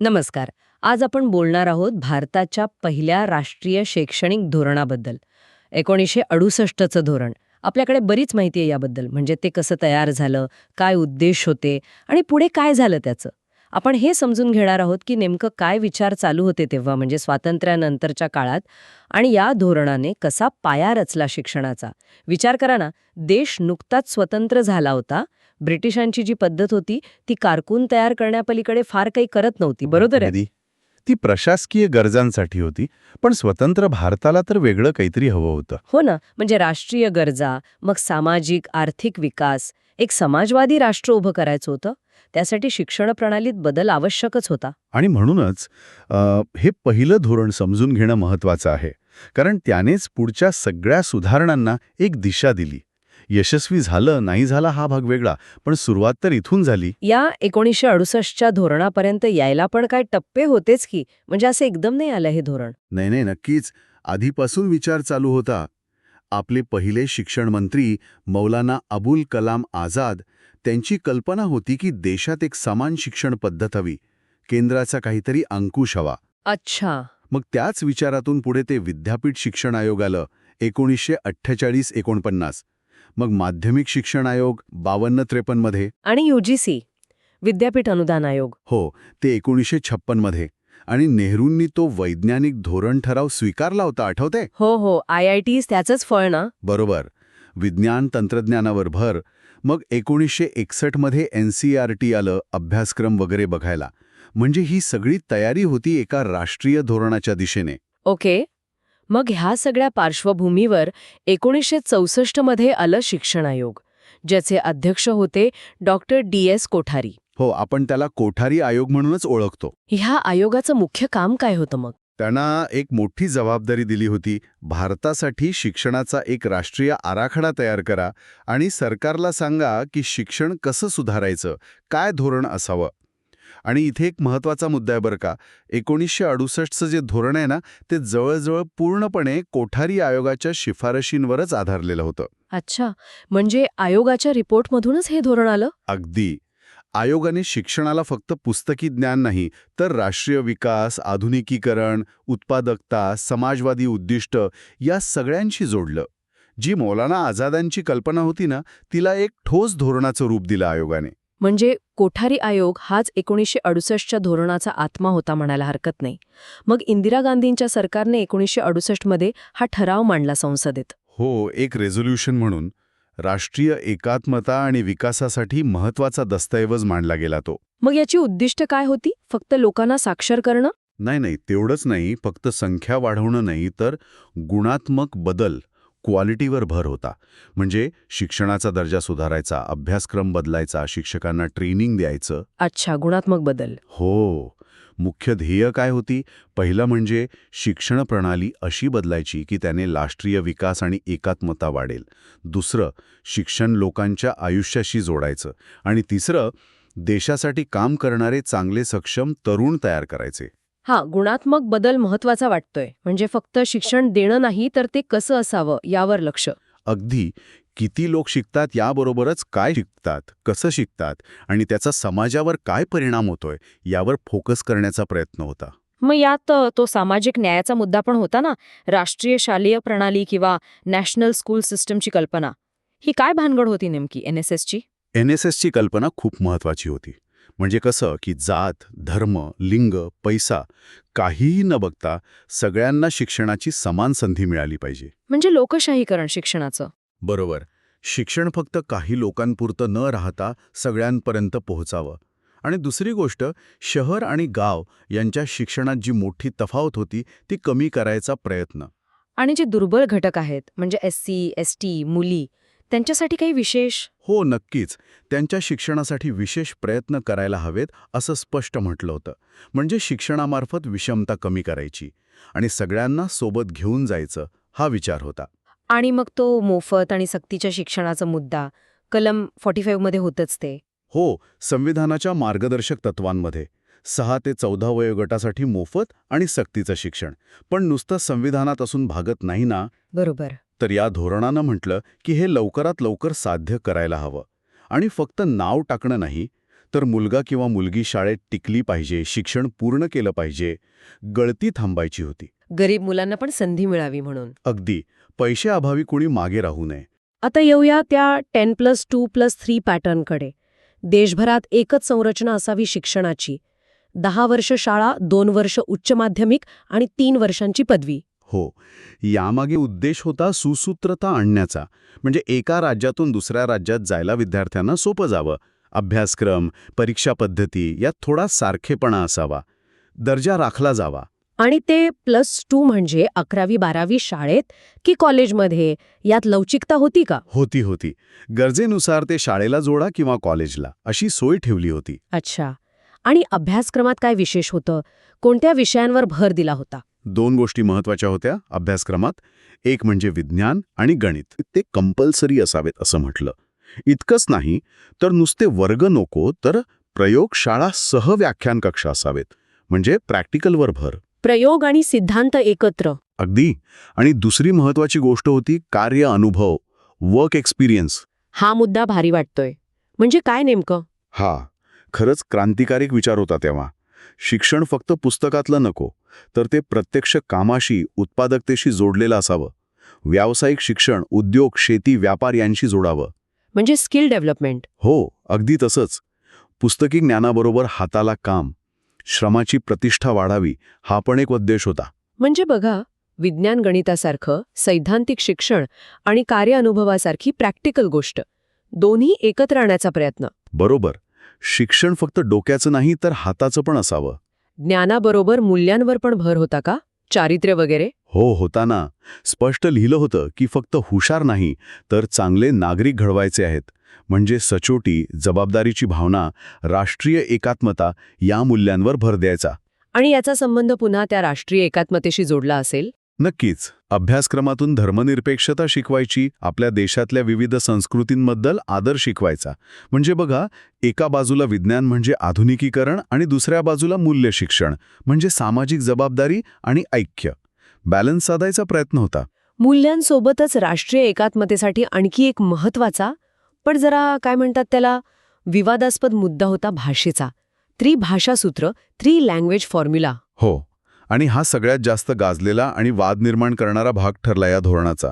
नमस्कार. आज आपण बोलणार आहोत भारताच्या पहिल्या राष्ट्रीय शैक्षणिक धोरणाबद्दल. एकोणीसशे अडुसष्टचं धोरण. आपल्याकडे बरीच माहिती आहे याबद्दल. म्हणजे ते कसं तयार झालं काय उद्देश होते आणि पुढे काय झालं त्याचं? आपण हे समजून घेणार आहोत की नेमकं काय विचार चालू होते तेव्हा म्हणजे स्वातंत्र्यानंतरच्या काळात आणि या धोरणाने कसा पाया रचला शिक्षणाचा. विचार करा ना. देश नुकताच स्वतंत्र झाला होता ब्रिटिशांची जी पद्धत होती ती कारकून तयार करण्यापलीकडे फार काही करत नव्हती. बरोबर आहे. ती प्रशासकीय गरजांसाठी होती पण स्वतंत्र भारताला तर वेगळं काहीतरी हवं होतं. हो ना. म्हणजे राष्ट्रीय गरजा मग सामाजिक आर्थिक विकास एक समाजवादी राष्ट्र उभं करायचं होतं. त्यासाठी शिक्षण प्रणालीत बदल आवश्यकच होता. आणि म्हणूनच हे पहिलं धोरण समजून घेणं महत्वाचं आहे. कारण त्यानेच पुढच्या सगळ्या सुधारणांना एक दिशा दिली. यशस्वी झालं नाही झाला हा भाग वेगळा पण सुरुवात तर इथून झाली. या एकोणीसशे अडुसष्टच्या धोरणापर्यंत यायला पण काय टप्पे होतेच की? म्हणजे असं एकदम नाही आलं हे धोरण. नाही नाही नक्कीच. आधीपासून विचार चालू होता. आपले पहिले शिक्षण मंत्री मौलाना अबुल कलाम आझाद त्यांची कल्पना होती की देशात एक समान शिक्षण पद्धत हवी. केंद्राचा काहीतरी अंकुश हवा. अच्छा. मग त्याच विचारातून पुढे ते विद्यापीठ शिक्षण आयोग आलं. एकोणीसशे अठ्ठेचाळीस एकोणपन्नास. मग माध्यमिक शिक्षण आयोग बावन्न त्रेपन्नमध्ये आणि युजीसी विद्यापीठ अनुदान आयोग. हो ते एकोणीसशे छप्पनमध्ये आणि नेहरूंनी तो वैज्ञानिक धोरण ठराव स्वीकारला होता आठवते हो हो आय आय टी त्याचंच फळ ना? बरोबर. विज्ञान तंत्रज्ञानावर भर. मग एकोणीसशे एकसष्टमध्ये एन सी आर टी आलं अभ्यासक्रम वगैरे बघायला. म्हणजे ही सगळी तयारी होती एका राष्ट्रीय धोरणाच्या दिशेने. ओके. मग ह्या सगळ्या पार्श्वभूमीवर एकोणीसशे चौसष्टमध्ये आलं शिक्षण आयोग ज्याचे अध्यक्ष होते डॉक्टर डी. एस कोठारी. हो आपण त्याला कोठारी आयोग म्हणूनच ओळखतो. ह्या आयोगाचं मुख्य काम काय होतं मग? त्यांना एक मोठी जबाबदारी दिली होती भारतासाठी शिक्षणाचा एक राष्ट्रीय आराखडा तयार करा आणि सरकारला सांगा की शिक्षण कसं सुधारायचं काय धोरण असावं. आणि इथे एक महत्त्वाचा मुद्दा आहे बरं का. एकोणीसशे अडुसष्टचं जे धोरण आहे ना ते जवळजवळ पूर्णपणे कोठारी आयोगाच्या शिफारशींवरच आधारलेलं होतं. अच्छा. म्हणजे आयोगाच्या रिपोर्टमधूनच हे धोरण आलं? अगदी. आयोगाने शिक्षणाला फक्त पुस्तकी ज्ञान नाही तर राष्ट्रीय विकास आधुनिकीकरण उत्पादकता समाजवादी उद्दिष्ट या सगळ्यांशी जोडलं. जी मौलाना आझादांची कल्पना होती ना तिला एक ठोस धोरणाचं रूप दिलं आयोगाने. म्हणजे कोठारी आयोग हाच एकोणीसशे अडुसष्टच्या धोरणाचा आत्मा होता म्हणायला हरकत नाही. मग इंदिरा गांधींच्या सरकारने एकोणीसशे अडुसष्टमध्ये हा ठराव मांडला संसदेत. हो एक रेझोल्युशन म्हणून राष्ट्रीय एकात्मता आणि विकासासाठी महत्त्वाचा दस्तऐवज मांडला गेला तो. मग याची उद्दिष्ट काय होती? फक्त लोकांना साक्षर करणं? नाही नाही तेवढंच नाही फक्त संख्या वाढवणं नाही तर गुणात्मक बदल क्वालिटीवर भर होता. म्हणजे शिक्षणाचा दर्जा सुधारायचा अभ्यासक्रम बदलायचा शिक्षकांना ट्रेनिंग द्यायचं. अच्छा गुणात्मक बदल. हो. मुख्य ध्येय काय होती? पहिलं म्हणजे शिक्षण प्रणाली अशी बदलायची की त्याने राष्ट्रीय विकास आणि एकात्मता वाढेल. दुसरं शिक्षण लोकांच्या आयुष्याशी जोडायचं. आणि तिसरं देशासाठी काम करणारे चांगले सक्षम तरुण तयार करायचे. हा गुणात्मक बदल महत्त्वाचा वाटतोय. म्हणजे फक्त शिक्षण देणं नाही तर ते कसं असावं यावर लक्ष. अगदी. किती लोक शिकतात याबरोबरच काय शिकतात कसं शिकतात आणि त्याचा समाजावर काय परिणाम होतोय यावर फोकस करण्याचा प्रयत्न होता. मग यात तो सामाजिक न्यायाचा मुद्दा पण होता ना? राष्ट्रीय शालेय प्रणाली किंवा नॅशनल स्कूल सिस्टमची कल्पना. ही काय भानगड होती नेमकी एन एस एसची? एन एस एसची कल्पना खूप महत्वाची होती. म्हणजे कसं की जात धर्म लिंग पैसा काहीही न बघता सगळ्यांना शिक्षणाची समान संधी मिळाली पाहिजे. म्हणजे लोकशाहीकरण शिक्षणाचं. बरोबर. शिक्षण फक्त काही लोकांपुरतं न राहता सगळ्यांपर्यंत पोहोचावं. आणि दुसरी गोष्ट शहर आणि गाव यांच्या शिक्षणात जी मोठी तफावत होती ती कमी करायचा प्रयत्न. आणि जे दुर्बल घटक आहेत म्हणजे एस सी एस टी मुली त्यांच्यासाठी काही विशेष? हो नक्कीच. त्यांच्या शिक्षणासाठी विशेष प्रयत्न करायला हवेत असं स्पष्ट म्हटलं होतं. म्हणजे शिक्षणामार्फत विषमता कमी करायची आणि सगळ्यांना सोबत घेऊन जायचं हा विचार होता. आणि मग तो मोफत आणि सक्तीच्या शिक्षणाचा मुद्दा कलम फॉर्टी फाईव्हमध्ये होतच ते. हो संविधानाच्या मार्गदर्शक तत्वांमध्ये. सहा ते चौदा वयोगटासाठी मोफत आणि सक्तीचं शिक्षण. पण नुसतं संविधानात असून भागत नाही ना? बरोबर. तर या धोरणानं म्हटलं की हे लवकरात लवकर साध्य करायला हवं. आणि फक्त नाव टाकणं नाही तर मुलगा किंवा मुलगी शाळेत टिकली पाहिजे शिक्षण पूर्ण केलं पाहिजे गळती थांबायची होती. गरीब मुलांना पण संधी मिळावी म्हणून. अगदी. पैशाअभावी कुणी मागे राहू नये. आता येऊया त्या ten plus two plus three पॅटर्नकडे देशभरात एकच संरचना असावी शिक्षणाची. दहा वर्ष शाळा दोन वर्ष उच्च माध्यमिक आणि तीन वर्षांची पदवी. हो. यामागे उद्देश होता सुसूत्रता आणण्याचा. म्हणजे एका राज्यातून दुसऱ्या राज्यात जायला विद्यार्थ्यांना सोपं जावं. अभ्यासक्रम परीक्षा पद्धती यात थोडा सारखेपणा असावा. दर्जा राखला जावा. आणि ते प्लस टू म्हणजे अकरावी बारावी शाळेत की कॉलेजमध्ये? यात लवचिकता होती का? होती होती. गरजेनुसार ते शाळेला जोडा किंवा कॉलेजला अशी सोय ठेवली होती. अच्छा. आणि अभ्यासक्रमात काय विशेष होतं? कोणत्या विषयांवर भर दिला होता? दोन गोष्टी महत्त्वाच्या होत्या अभ्यासक्रमात. एक म्हणजे विज्ञान आणि गणित. ते कंपल्सरी असावेत असं म्हटलं. इतकंच नाही तर नुसते वर्ग नको तर प्रयोगशाळा सह व्याख्यान कक्ष असावेत. म्हणजे प्रॅक्टिकलवर भर. प्रयोग आणि सिद्धांत एकत्र. अगदी. आणि दुसरी महत्वाची गोष्ट होती कार्य अनुभव वर्क एक्सपिरियन्स हा मुद्दा भारी वाटतोय. म्हणजे काय नेमकं? हा. खरंच क्रांतिकारक विचार होता तेव्हा. शिक्षण फक्त पुस्तकातलं नको तर ते प्रत्यक्ष कामाशी उत्पादकतेशी जोडलेलं असावं. व्यावसायिक शिक्षण उद्योग शेती व्यापार यांशी जोडावं. म्हणजे स्किल डेव्हलपमेंट. हो अगदी तसंच. पुस्तकी ज्ञानाबरोबर हाताला काम श्रमाची प्रतिष्ठा वाढावी हा पण एक उद्देश होता. म्हणजे बघा विज्ञान गणितासारखं सैद्धांतिक शिक्षण आणि कार्य अनुभवासारखी प्रॅक्टिकल गोष्ट दोन्ही एकत्र आणण्याचा प्रयत्न. बरोबर. शिक्षण फक्त डोक्याचं नाही तर हाताचं पण असावं. ज्ञानाबरोबर मूल्यांवर पण भर होता का? चारित्र्य वगैरे? हो होता ना. स्पष्ट लिहिलं होतं की फक्त हुशार नाही तर चांगले नागरिक घडवायचे आहेत. म्हणजे सचोटी जबाबदारीची भावना राष्ट्रीय एकात्मता या मूल्यांवर भर द्यायचा. आणि याचा संबंध पुन्हा त्या राष्ट्रीय एकात्मतेशी जोडला असेल? नक्कीच अभ्यासक्रमातून धर्मनिरपेक्षता शिकवायची आपल्या देशातल्या विविध संस्कृतींबद्दल आदर शिकवायचा. म्हणजे बघा एका बाजूला विज्ञान म्हणजे आधुनिकीकरण आणि दुसऱ्या बाजूला मूल्य शिक्षण म्हणजे सामाजिक जबाबदारी आणि ऐक्य. बॅलन्स साधायचा प्रयत्न होता. मूल्यांसोबतच राष्ट्रीय एकात्मतेसाठी आणखी एक महत्त्वाचा पण जरा काय म्हणतात त्याला विवादास्पद मुद्दा होता भाषेचा. त्रिभाषासूत्र थ्री लँग्वेज फॉर्म्युला. हो. आणि हा सगळ्यात जास्त गाजलेला आणि वाद निर्माण करणारा भाग ठरला या धोरणाचा.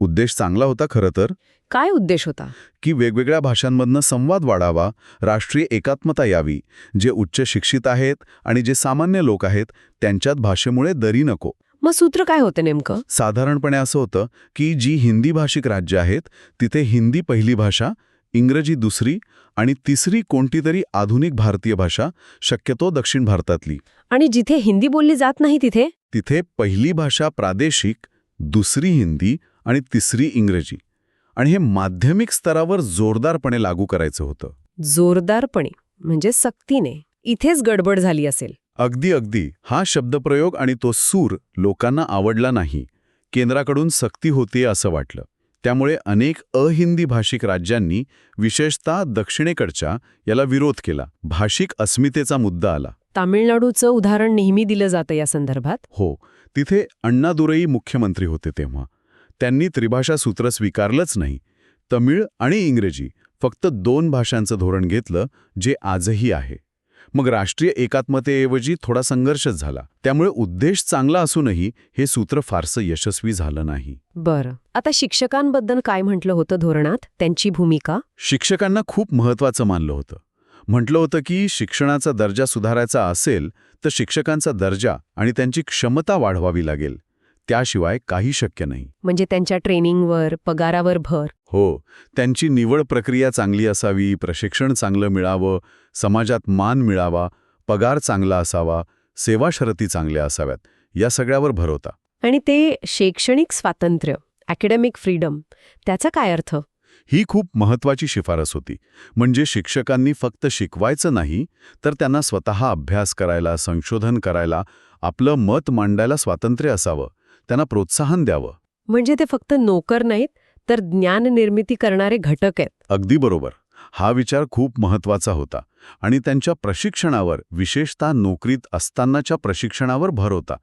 उद्देश चांगला होता खरं तर? काय उद्देश होता? की वेगवेगळ्या भाषांमधनं संवाद वाढावा राष्ट्रीय एकात्मता यावी जे उच्च शिक्षित आहेत आणि जे सामान्य लोक आहेत त्यांच्यात भाषेमुळे दरी नको. मग सूत्र काय होतं नेमकं? साधारणपणे असं होतं की जी हिंदी भाषिक राज्य आहेत तिथे हिंदी पहिली भाषा इंग्रजी दुसरी आणि तिसरी कोणती तरी आधुनिक भारतीय भाषा शक्यतो दक्षिण भारतातली. आणि जिथे हिंदी बोलली जात नाही तिथे? तिथे पहिली भाषा प्रादेशिक दुसरी हिंदी आणि तिसरी इंग्रजी. आणि हे माध्यमिक स्तरावर जोरदारपणे लागू करायचं होतं. जोरदारपणे म्हणजे सक्तीने. इथेच गडबड झाली असेल. अगदी अगदी. हा शब्दप्रयोग आणि तो सूर लोकांना आवडला नाही. केंद्राकडून सक्ती होते असं वाटलं. त्यामुळे अनेक अहिंदी भाषिक राज्यांनी विशेषतः दक्षिणेकडच्या याला विरोध केला. भाषिक अस्मितेचा मुद्दा आला. तामिळनाडूचं उदाहरण नेहमी दिलं जातं या संदर्भात? हो. तिथे अण्णादुरई मुख्यमंत्री होते तेव्हा. त्यांनी त्रिभाषा सूत्र स्वीकारलंच नाही. तमिळ आणि इंग्रजी फक्त दोन भाषांचं धोरण घेतलं जे आजही आहे. मग राष्ट्रीय एकात्मतेऐवजी थोडा संघर्षच झाला. त्यामुळे उद्देश चांगला असूनही हे सूत्र फारसं यशस्वी झालं नाही. बरं. आता शिक्षकांबद्दल काय म्हटलं होतं धोरणात? त्यांची भूमिका? शिक्षकांना खूप महत्वाचं मानलं होतं. म्हटलं होतं की शिक्षणाचा दर्जा सुधारायचा असेल तर शिक्षकांचा दर्जा आणि त्यांची क्षमता वाढवावी लागेल. त्याशिवाय काही शक्य नाही. म्हणजे त्यांच्या ट्रेनिंगवर पगारावर भर. हो त्यांची निवड प्रक्रिया चांगली असावी प्रशिक्षण चांगलं मिळावं समाजात मान मिळावा पगार चांगला असावा सेवा शरती चांगल्या असाव्यात या सगळ्यावर भर होता. आणि ते शैक्षणिक स्वातंत्र्य अकॅडमिक फ्रीडम त्याचा काय अर्थ? ही खूप महत्वाची शिफारस होती. म्हणजे शिक्षकांनी फक्त शिकवायचं नाही तर त्यांना स्वतः अभ्यास करायला संशोधन करायला आपलं मत मांडायला स्वातंत्र्य असावं. त्यांना प्रोत्साहन द्यावं. म्हणजे ते फक्त नोकर नाहीत तर ज्ञान निर्मिती करणारे घटक आहेत. अगदी बरोबर. हा विचार खूप महत्त्वाचा होता आणि त्यांच्या प्रशिक्षणावर विशेषतः नोकरीत असतानाच्या प्रशिक्षणावर भर होता.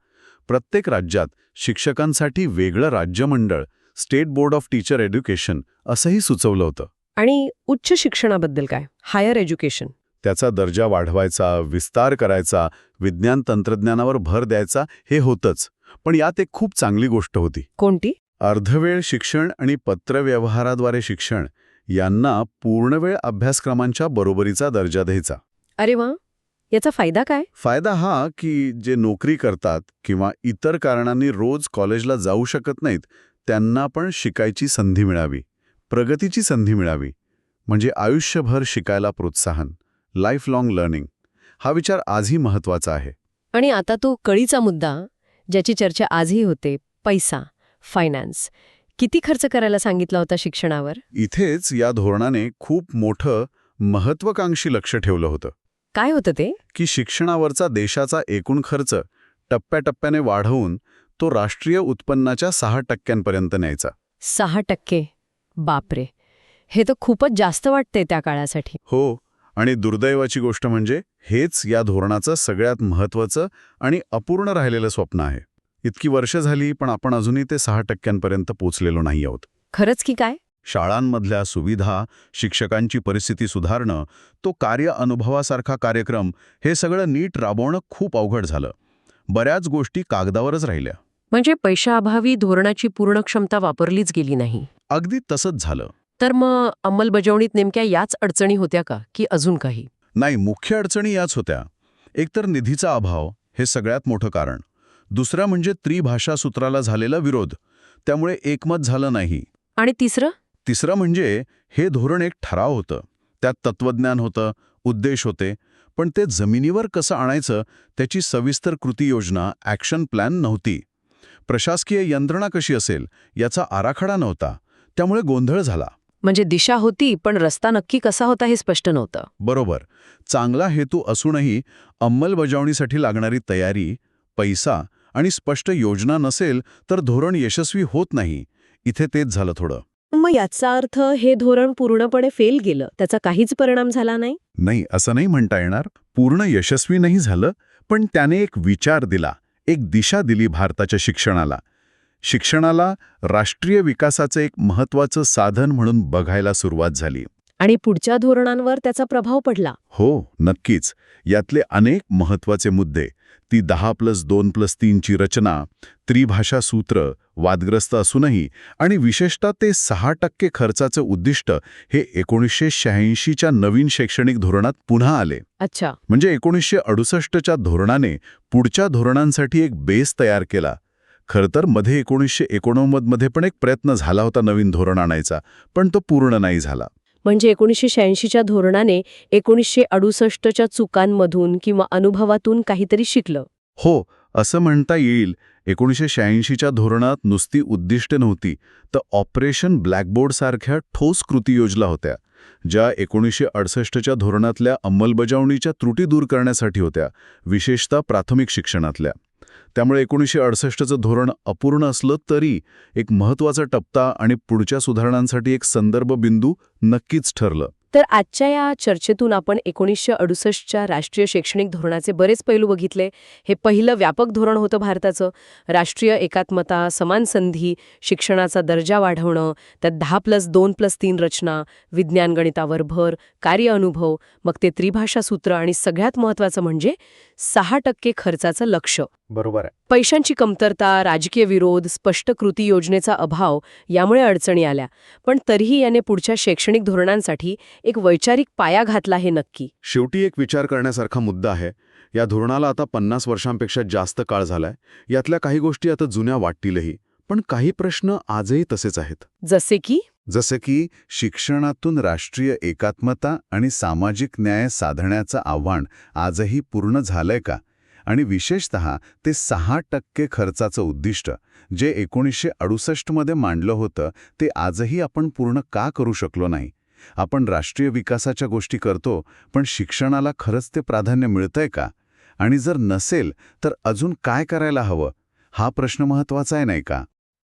प्रत्येक राज्यात शिक्षकांसाठी वेगळं राज्यमंडळ state board of teacher education असंही सुचवलं होतं. आणि उच्च शिक्षणाबद्दल काय? Higher education. त्याचा दर्जा वाढवायचा विस्तार करायचा विज्ञान तंत्रज्ञानावर भर द्यायचा हे होतंच. पण यात एक खूप चांगली गोष्ट होती. कोणती? अर्धवेळ शिक्षण आणि पत्रव्यवहाराद्वारे शिक्षण यांना पूर्णवेळ अभ्यासक्रमांच्या बरोबरीचा दर्जा द्यायचा. अरे वा! याचा फायदा काय? फायदा हा की जे नोकरी करतात किंवा इतर कारणांनी रोज कॉलेजला जाऊ शकत नाहीत त्यांना पण शिकायची संधी मिळावी. प्रगतीची संधी मिळावी. म्हणजे आयुष्यभर शिकायला प्रोत्साहन. लाईफ लाँग लर्निंग हा विचार आजही महत्त्वाचा आहे. आणि आता तो कळीचा मुद्दा ज्याची चर्चा आजही होते पैसा फायनान्स किती खर्च करायला सांगितला होता शिक्षणावर? इथेच या धोरणाने खूप मोठं महत्वाकांक्षी लक्ष ठेवलं होतं. काय होतं ते? की शिक्षणावरचा देशाचा एकूण खर्च टप्प्याटप्प्याने वाढवून तो राष्ट्रीय उत्पन्नाच्या सहा टक्क्यांपर्यंत न्यायचा. सहा टक्के? बापरे! हे तर खूपच जास्त वाटते त्या काळासाठी. हो आणि दुर्दैवाची गोष्ट म्हणजे हेच या धोरणाचं सगळ्यात महत्त्वाचं आणि अपूर्ण राहिलेलं स्वप्न आहे. इतकी वर्ष झाली पण आपण अजूनही ते सहा टक्क्यांपर्यंत पोचलेलो नाही आहोत. खरंच की काय? शाळांमधल्या सुविधा शिक्षकांची परिस्थिती सुधारणं तो कार्य अनुभवासारखा कार्यक्रम हे सगळं नीट राबवणं खूप अवघड झालं. बऱ्याच गोष्टी कागदावरच राहिल्या. म्हणजे पैशाअभावी धोरणाची पूर्ण क्षमता वापरलीच गेली नाही. अगदी तसंच झालं. तर मग अंमलबजावणीत नेमक्या याच अडचणी होत्या का की अजून काही? नाही मुख्य अडचणी याच होत्या. एकतर निधीचा अभाव हे सगळ्यात मोठं कारण. दुसरं म्हणजे त्रिभाषा सूत्राला झालेला विरोध. त्यामुळे एकमत झालं नाही. आणि तिसरं? तिसरं म्हणजे हे धोरण एक ठराव होतं. त्यात तत्वज्ञान होतं उद्देश होते. पण ते जमिनीवर कसं आणायचं त्याची सविस्तर कृती योजना ॲक्शन प्लॅन नव्हती. प्रशासकीय यंत्रणा कशी असेल याचा आराखडा नव्हता. त्यामुळे गोंधळ झाला. म्हणजे दिशा होती पण रस्ता नक्की कसा होता हे स्पष्ट नव्हतं. बरोबर. चांगला हेतू असूनही अंमलबजावणीसाठी लागणारी तयारी पैसा आणि स्पष्ट योजना नसेल तर धोरण यशस्वी होत नाही. इथे तेच झालं थोडं. मग याचा अर्थ हे धोरण पूर्णपणे फेल गेलं. त्याचा काहीच परिणाम झाला नाही? नाही असं नाही म्हणता येणार. पूर्ण यशस्वी नाही झालं पण त्याने एक विचार दिला एक दिशा दिली भारताच्या शिक्षणाला. शिक्षणाला राष्ट्रीय विकासाचं एक महत्वाचं साधन म्हणून बघायला सुरुवात झाली. आणि पुढच्या धोरणांवर त्याचा प्रभाव पडला. हो नक्कीच. यातले अनेक महत्त्वाचे मुद्दे ती दहा प्लस दोन प्लस तीनची रचना त्रिभाषा सूत्र वादग्रस्त असूनही आणि विशेषतः ते सहा टक्के खर्चाचं उद्दिष्ट हे एकोणीसशे शहाऐंशीच्या नवीन शैक्षणिक धोरणात पुन्हा आले. अच्छा. म्हणजे एकोणीसशे अडुसष्टच्या धोरणाने पुढच्या धोरणांसाठी एक बेस तयार केला. खरं तर मध्ये एकोणीसशे एकोणनव्वदमध्ये पण एक प्रयत्न झाला होता नवीन धोरण आणायचा पण तो पूर्ण नाही झाला. म्हणजे एकोणीसशे शहाऐंशीच्या धोरणाने एकोणीसशे अडुसष्टच्या चुकांमधून किंवा अनुभवातून काहीतरी शिकलं. हो असं म्हणता येईल. एकोणीसशे शहाऐंशीच्या धोरणात नुसती उद्दिष्ट नव्हती तर ऑपरेशन ब्लॅकबोर्डसारख्या ठोस कृती योजना होत्या ज्या एकोणीसशे अडसष्टच्या धोरणातल्या अंमलबजावणीच्या त्रुटी दूर करण्यासाठी होत्या विशेषतः प्राथमिक शिक्षणातल्या. त्यामुळे एकोणीसशे अडसष्टचं धोरण अपूर्ण असलं तरी एक महत्त्वाचा टप्पा आणि पुढच्या सुधारणांसाठी एक संदर्भ बिंदू नक्कीच ठरलं. तर आजच्या या चर्चेतून आपण एकोणीसशे अडुसष्टच्या राष्ट्रीय शैक्षणिक धोरणाचे बरेच पैलू बघितले. हे पहिलं व्यापक धोरण होतं भारताचं. राष्ट्रीय एकात्मता समान संधी शिक्षणाचा दर्जा वाढवणं त्यात दहा प्लस दोन प्लस तीन रचना विज्ञान गणितावर भर कार्य अनुभव मग ते त्रिभाषा सूत्र आणि सगळ्यात महत्त्वाचं म्हणजे सहा टक्के खर्चाचं लक्ष. बरोबर आहे. पैशांची कमतरता राजकीय विरोध स्पष्ट कृती योजनेचा अभाव यामुळे अडचणी आल्या. पण तरीही याने पुढच्या शैक्षणिक धोरणांसाठी एक वैचारिक पाया घातला हे नक्की. शेवटी एक विचार करण्यासारखा मुद्दा आहे. या धोरणाला आता पन्नास वर्षांपेक्षा जास्त काळ झालाय. यातल्या काही गोष्टी आता जुन्या वाटतीलही. पण काही प्रश्न आजही तसेच आहेत. जसे की? जसे की शिक्षणातून राष्ट्रीय एकात्मता आणि सामाजिक न्याय साधण्याचं आव्हान आजही पूर्ण झालंय का? आणि विशेषत ते सहा टक्के खर्चाचं उद्दिष्ट जे एकोणीसशे अडुसष्टमध्ये मांडलं होतं ते आजही आपण पूर्ण का करू शकलो नाही? आपण राष्ट्रीय विकासाच्या गोष्टी करतो पण शिक्षणाला खरंच ते प्राधान्य मिळतंय का? आणि जर नसेल तर अजून काय करायला हवं? हा प्रश्न महत्त्वाचा आहे नाही का?